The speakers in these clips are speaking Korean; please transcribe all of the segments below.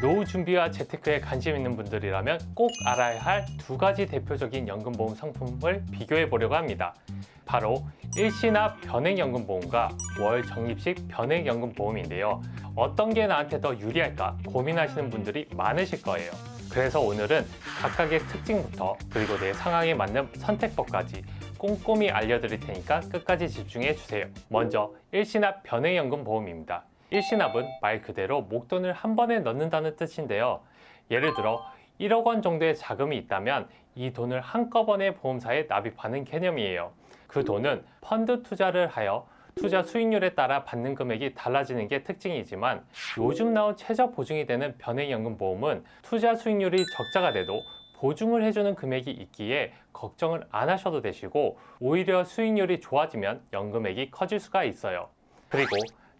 노후 준비와 재테크에 관심 있는 분들이라면 꼭 알아야 할 두 가지 대표적인 연금보험 상품을 비교해 보려고 합니다. 바로 일시납 변액연금보험과 월 적립식 변액연금보험인데요. 어떤 게 나한테 더 유리할까 고민하시는 분들이 많으실 거예요. 그래서 오늘은 각각의 특징부터 그리고 내 상황에 맞는 선택법까지 꼼꼼히 알려드릴 테니까 끝까지 집중해 주세요. 먼저 일시납 변액연금보험입니다. 일시납은 말 그대로 목돈을 한 번에 넣는다는 뜻인데요. 예를 들어 1억 원 정도의 자금이 있다면 이 돈을 한꺼번에 보험사에 납입하는 개념이에요. 그 돈은 펀드 투자를 하여 투자 수익률에 따라 받는 금액이 달라지는 게 특징이지만 요즘 나온 최저 보증이 되는 변액연금보험은 투자 수익률이 적자가 돼도 보증을 해주는 금액이 있기에 걱정을 안 하셔도 되시고 오히려 수익률이 좋아지면 연금액이 커질 수가 있어요. 그리고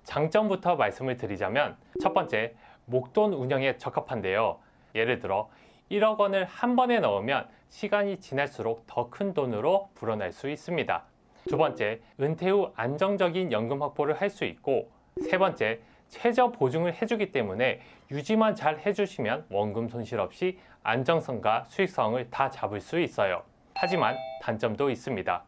장점부터 말씀을 드리자면 첫 번째, 목돈 운영에 적합한데요. 예를 들어 1억 원을 한 번에 넣으면 시간이 지날수록 더 큰 돈으로 불어날 수 있습니다. 두 번째, 은퇴 후 안정적인 연금 확보를 할 수 있고 세 번째, 최저 보증을 해주기 때문에 유지만 잘 해주시면 원금 손실 없이 안정성과 수익성을 다 잡을 수 있어요. 하지만 단점도 있습니다.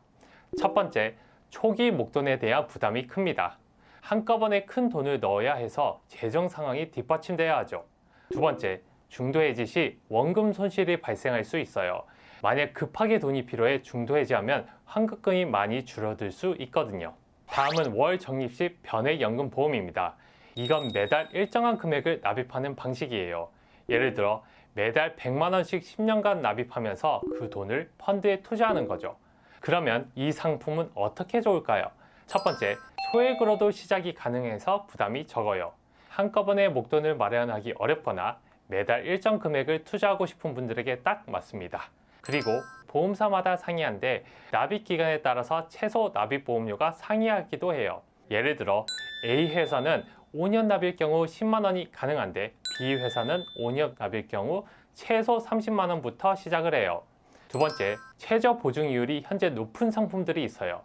첫 번째, 초기 목돈에 대한 부담이 큽니다. 한꺼번에 큰 돈을 넣어야 해서 재정 상황이 뒷받침돼야 하죠. 두 번째, 중도 해지 시 원금 손실이 발생할 수 있어요. 만약 급하게 돈이 필요해 중도 해지하면 환급금이 많이 줄어들 수 있거든요. 다음은 월 적립식 변액연금 보험입니다. 이건 매달 일정한 금액을 납입하는 방식이에요. 예를 들어 매달 100만 원씩 10년간 납입하면서 그 돈을 펀드에 투자하는 거죠. 그러면 이 상품은 어떻게 좋을까요? 첫 번째, 소액으로도 시작이 가능해서 부담이 적어요. 한꺼번에 목돈을 마련하기 어렵거나 매달 일정 금액을 투자하고 싶은 분들에게 딱 맞습니다. 그리고 보험사마다 상이한데 납입 기간에 따라서 최소 납입 보험료가 상이하기도 해요. 예를 들어 A 회사는 5년 납입 경우 10만 원이 가능한데 B 회사는 5년 납입 경우 최소 30만 원부터 시작을 해요. 두 번째, 최저 보증이율이 현재 높은 상품들이 있어요.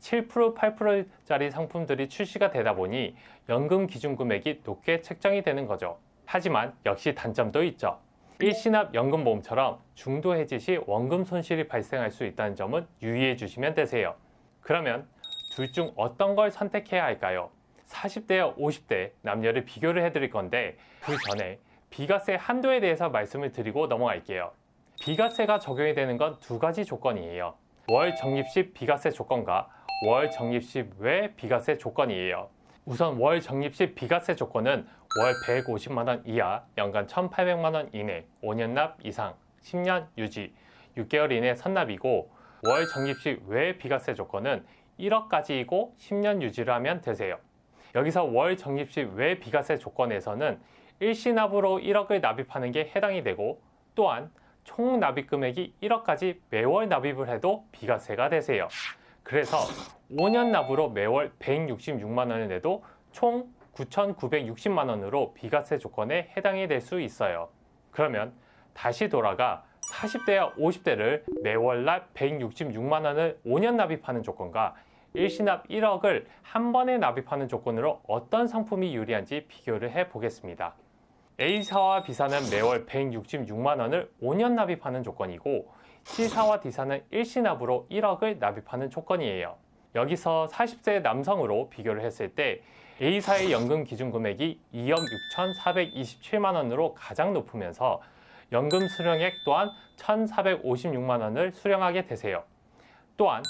7% 8%짜리 상품들이 출시가 되다 보니 연금 기준 금액이 높게 책정이 되는 거죠. 하지만 역시 단점도 있죠. 일시납 연금보험처럼 중도 해지 시 원금 손실이 발생할 수 있다는 점은 유의해 주시면 되세요. 그러면 둘 중 어떤 걸 선택해야 할까요? 40대와 50대 남녀를 비교를 해드릴 건데 그 전에 비과세 한도에 대해서 말씀을 드리고 넘어갈게요. 비과세가 적용이 되는 건 두 가지 조건이에요. 월 적립식 비과세 조건과 월 적립식 외 비과세 조건이에요. 우선 월 적립식 비과세 조건은 월 150만 원 이하, 연간 1,800만 원 이내, 5년 납 이상, 10년 유지, 6개월 이내 선납이고 월 적립식 외 비과세 조건은 1억까지이고 10년 유지를 하면 되세요. 여기서 월 적립식 외 비과세 조건에서는 일시납으로 1억을 납입하는 게 해당이 되고 또한 총 납입 금액이 1억까지 매월 납입을 해도 비과세가 되세요. 그래서 5년 납으로 매월 166만 원을 내도 총 9,960만 원으로 비과세 조건에 해당이 될 수 있어요. 그러면 다시 돌아가 40대와 50대를 매월 납 166만 원을 5년 납입하는 조건과 일시납 1억을 한 번에 납입하는 조건으로 어떤 상품이 유리한지 비교를 해 보겠습니다. A사와 B사는 매월 166만 원을 5년 납입하는 조건이고 C사와 D사는 일시 납으로 1억을 납입하는 조건이에요. 여기서 40세 남성으로 비교를 했을 때 A사의 연금 기준 금액이 2억 6,427만 원으로 가장 높으면서 연금 수령액 또한 1,456만 원을 수령하게 되세요. 또한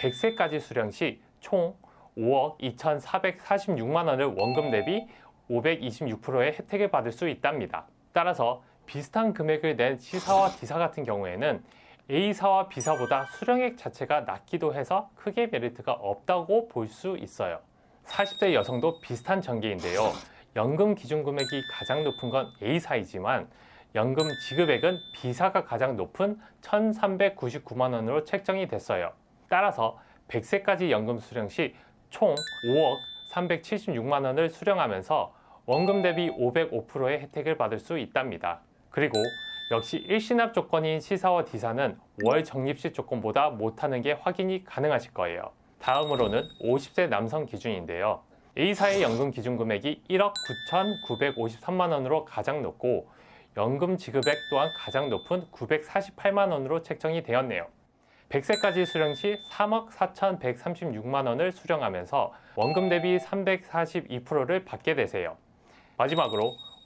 100세까지 수령 시 총 5억 2,446만 원을 원금 대비 526%의 혜택을 받을 수 있답니다. 따라서 비슷한 금액을 낸 C사와 D사 같은 경우에는 A사와 B사보다 수령액 자체가 낮기도 해서 크게 메리트가 없다고 볼 수 있어요. 40대 여성도 비슷한 전개인데요. 연금 기준 금액이 가장 높은 건 A사이지만 연금 지급액은 B사가 가장 높은 1,399만 원으로 책정이 됐어요. 따라서 100세까지 연금 수령 시 총 5억 376만 원을 수령하면서 원금 대비 505%의 혜택을 받을 수 있답니다. 그리고 역시 일시납 조건인 C사와 D사는 월 적립식 조건보다 못하는 게 확인이 가능하실 거예요. 다음으로는 50세 남성 기준인데요. A사의 연금 기준 금액이 1억 9,953만 원으로 가장 높고 연금 지급액 또한 가장 높은 948만 원으로 책정이 되었네요. 100세까지 수령 시 3억 4,136만 원을 수령하면서 원금 대비 342%를 받게 되세요. 마지막으로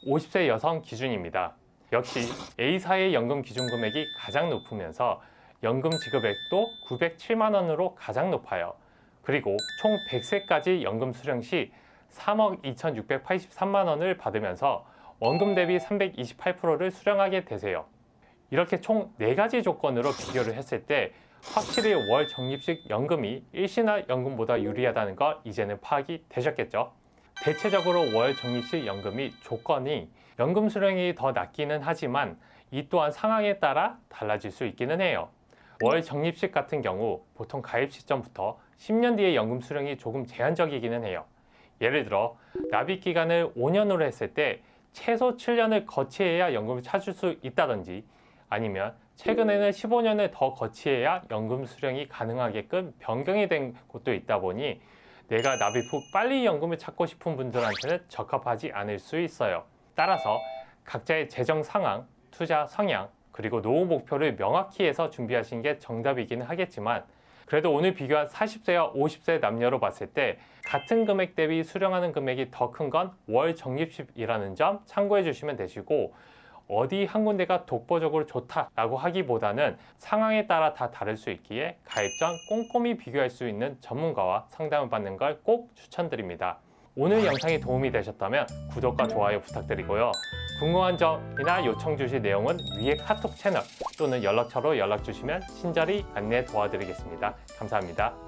50세 여성 기준입니다. 역시 A사의 연금 기준 금액이 가장 높으면서 연금 지급액도 907만 원으로 가장 높아요. 그리고 총 100세까지 연금 수령 시 3억 2,683만 원을 받으면서 원금 대비 328%를 수령하게 되세요. 이렇게 총 4가지 조건으로 비교를 했을 때 확실히 월 적립식 연금이 일시나 연금보다 유리하다는 거 이제는 파악이 되셨겠죠? 대체적으로 월 적립식 연금이 조건이 연금 수령이 더 낮기는 하지만 이 또한 상황에 따라 달라질 수 있기는 해요. 월 적립식 같은 경우 보통 가입 시점부터 10년 뒤에 연금 수령이 조금 제한적이기는 해요. 예를 들어 납입 기간을 5년으로 했을 때 최소 7년을 거치해야 연금을 찾을 수 있다든지 아니면 최근에는 15년을 더 거치해야 연금 수령이 가능하게끔 변경이 된 곳도 있다 보니 내가 납입 후 빨리 연금을 찾고 싶은 분들한테는 적합하지 않을 수 있어요. 따라서 각자의 재정 상황, 투자 성향, 그리고 노후 목표를 명확히 해서 준비하시는 게 정답이기는 하겠지만 그래도 오늘 비교한 40세와 50세 남녀로 봤을 때 같은 금액 대비 수령하는 금액이 더 큰 건 월 적립식이라는 점 참고해 주시면 되시고 어디 한 군데가 독보적으로 좋다라고 하기보다는 상황에 따라 다 다를 수 있기에 가입 전 꼼꼼히 비교할 수 있는 전문가와 상담을 받는 걸 꼭 추천드립니다. 오늘 영상이 도움이 되셨다면 구독과 좋아요 부탁드리고요. 궁금한 점이나 요청 주실 내용은 위에 카톡 채널 또는 연락처로 연락 주시면 친절히 안내 도와드리겠습니다. 감사합니다.